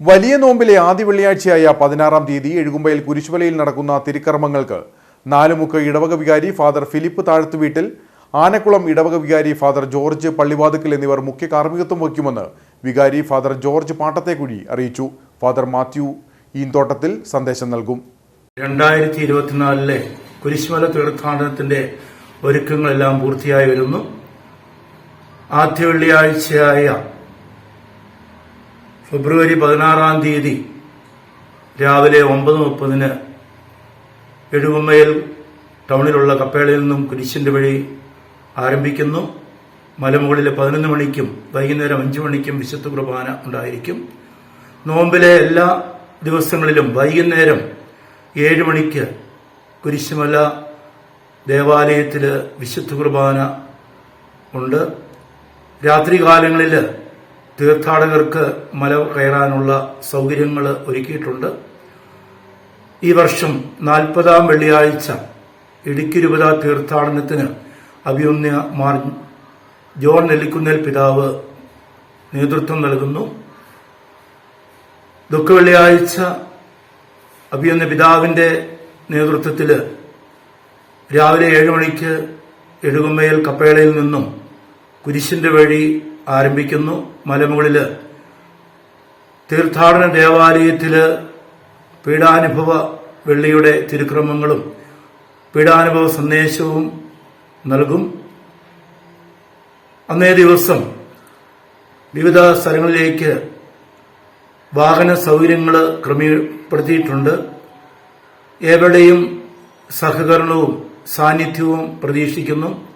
വലിയ നോമ്പിലെ ആദ്യ വെള്ളിയാഴ്ചയായ പതിനാറാം തീയതി എഴുകുമ്പയിൽ കുരിശുമലയിൽ നടക്കുന്ന തിരുക്കർമ്മങ്ങൾക്ക് നാലുമുക്ക് ഇടവക വികാരി ഫാദർ ഫിലിപ്പ് താഴത്തുവീട്ടിൽ ആനക്കുളം ഇടവക വികാരി ഫാദർ ജോർജ് പള്ളിവാതുക്കൽ എന്നിവർ മുഖ്യ കാർമ്മികത്വം വഹിക്കുമെന്ന് വികാരി ഫാദർ ജോർജ് പാട്ടത്തെക്കുഴി അറിയിച്ചു. ഫാദർ മാത്യു ഈന്തോട്ടത്തിൽ സന്ദേശം നൽകും. രണ്ടായിരത്തി ഇരുപത്തിനാലിലെ കുരിശുമല തീർത്ഥാടനത്തിന്റെ ഒരുക്കങ്ങളെല്ലാം പൂർത്തിയായി വരുന്നു. ആദ്യ വെള്ളിയാഴ്ചയായ ഫെബ്രുവരി പതിനാറാം തീയതി രാവിലെ ഒമ്പത് മുപ്പതിന് എഴുവമ്മയിൽ ടൗണിലുള്ള കപ്പേളയിൽ നിന്നും കുരിശിന്റെ വഴി ആരംഭിക്കുന്നു. മലമുകളിലെ പതിനൊന്ന് മണിക്കും വൈകുന്നേരം അഞ്ചു മണിക്കും വിശുദ്ധ കുർബാന ഉണ്ടായിരിക്കും. നോമ്പിലെ എല്ലാ ദിവസങ്ങളിലും വൈകുന്നേരം ഏഴ് മണിക്ക് കുരിശുമല ദേവാലയത്തിൽ വിശുദ്ധ കുർബാന ഉണ്ട്. രാത്രികാലങ്ങളിൽ തീർത്ഥാടകർക്ക് മല കയറാനുള്ള സൗകര്യങ്ങൾ ഒരുക്കിയിട്ടുണ്ട്. ഈ വർഷം നാൽപ്പതാം വെള്ളിയാഴ്ച ഇടുക്കി രൂപത തീർത്ഥാടനത്തിന് അഭിയുന്ന മാർ ജോൺ നെല്ലിക്കുന്നേൽ പിതാവ് നേതൃത്വം നൽകുന്നു. ദുഃഖവെള്ളിയാഴ്ച അഭിയുന്ന പിതാവിന്റെ നേതൃത്വത്തിൽ രാവിലെ ഏഴ് മണിക്ക് എഴുകുമ്മയിൽ കപ്പേളയിൽ നിന്നും കുരിശിന്റെ വഴി ആരംഭിക്കുന്നു. മലമുകളിൽ തീർത്ഥാടന ദേവാലയത്തിൽ പീഡാനുഭവ വെള്ളിയുടെ തിരുക്രമങ്ങളും പീഡാനുഭവ സന്ദേശവും നൽകും. അന്നേ ദിവസം വിവിധ സ്ഥലങ്ങളിലേക്ക് വാഹന സൗകര്യങ്ങൾ ക്രമീപ്പെടുത്തിയിട്ടുണ്ട്. ഏവരുടെയും സഹകരണവും സാന്നിധ്യവും പ്രതീക്ഷിക്കുന്നു.